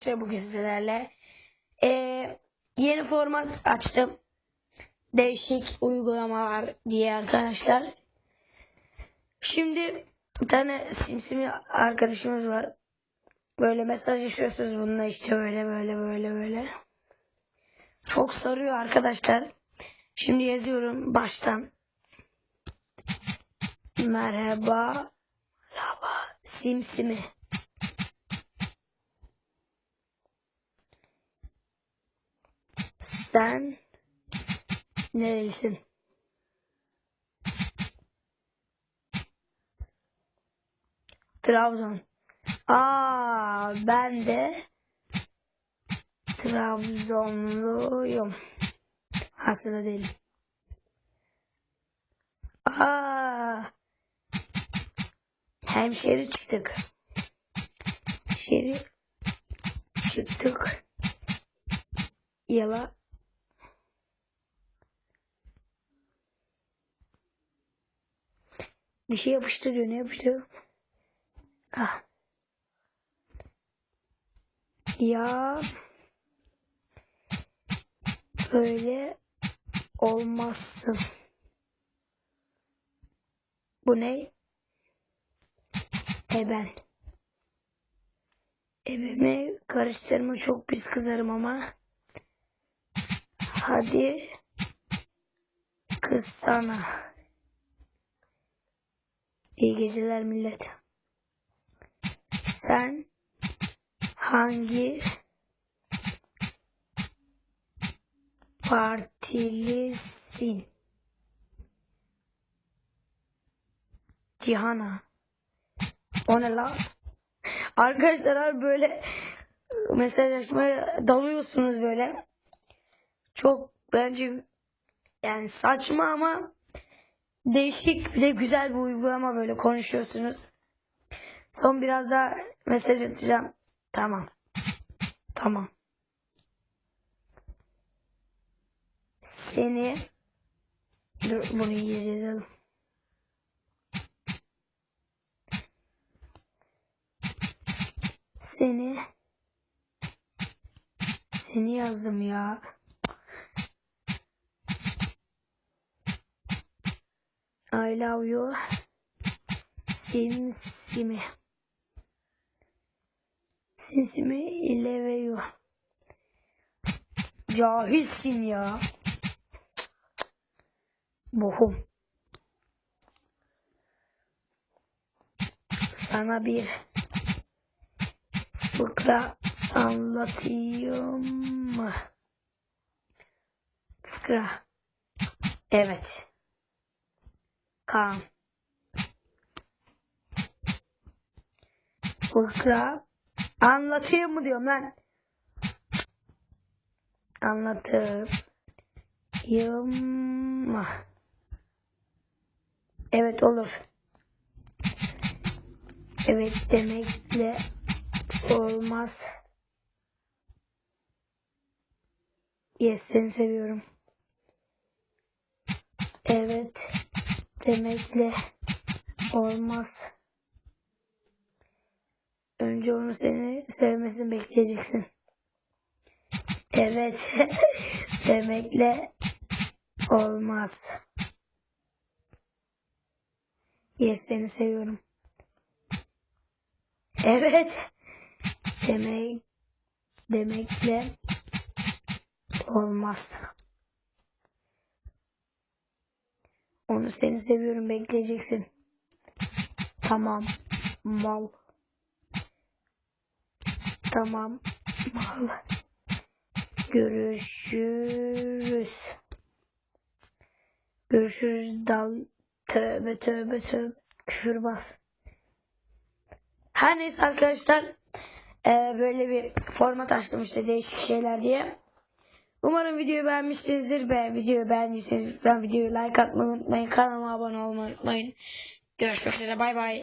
arkadaşlar bugün sizlerle Ee, yeni format açtım. Değişik uygulamalar diye arkadaşlar. Şimdi bir tane simsimi arkadaşımız var. Böyle mesajlaşıyorsunuz bununla işte böyle böyle böyle böyle. Çok sarıyor arkadaşlar. Şimdi yazıyorum baştan. Merhaba. Merhaba. Simsimi. Sen nerelisin? Trabzon. Aa, ben de Trabzonluyum. Aslında değilim. Aa, hemşeri çıktık. Hemşeri çıktık. Yala Bir şey yapıştırıyor. Ne yapıştırıyor? Ah. Ya böyle olmazsın. Bu ne? Eben. Ebemi karıştırma çok pis kızarım ama. Hadi kız sana. İyi geceler millet. Sen hangi partilisin? Cihana. O ne lan? Arkadaşlar böyle mesajlaşmaya dalıyorsunuz böyle. Çok bence yani saçma ama değişik bir güzel bir uygulama böyle konuşuyorsunuz. Son biraz daha mesaj atacağım. Tamam. Tamam. Seni Dur bunu İngilizce yazalım. Seni Seni yazdım ya. I love you. Simsimi. Simsimi ile you. Cahilsin ya. Bohum. Sana bir fıkra anlatayım mı? Fıkra. Evet. Kaan. Fıkra. Anlatayım mı diyorum lan? Anlatayım mı? Evet olur. Evet demekle olmaz. Yes seni seviyorum. Evet demekle olmaz. Önce onu seni sevmesini bekleyeceksin. Evet demekle olmaz. Yes seni seviyorum. Evet demek demekle olmaz. Onu seni seviyorum bekleyeceksin. Tamam mal. Tamam mal. Görüşürüz. Görüşürüz dal. Tövbe tövbe tövbe. Küfür bas. Her neyse arkadaşlar. eee, böyle bir format açtım işte değişik şeyler diye. Umarım videoyu beğenmişsinizdir. Be videoyu beğendiyseniz lütfen videoyu like atmayı unutmayın. Kanalıma abone olmayı unutmayın. Görüşmek üzere bay bay.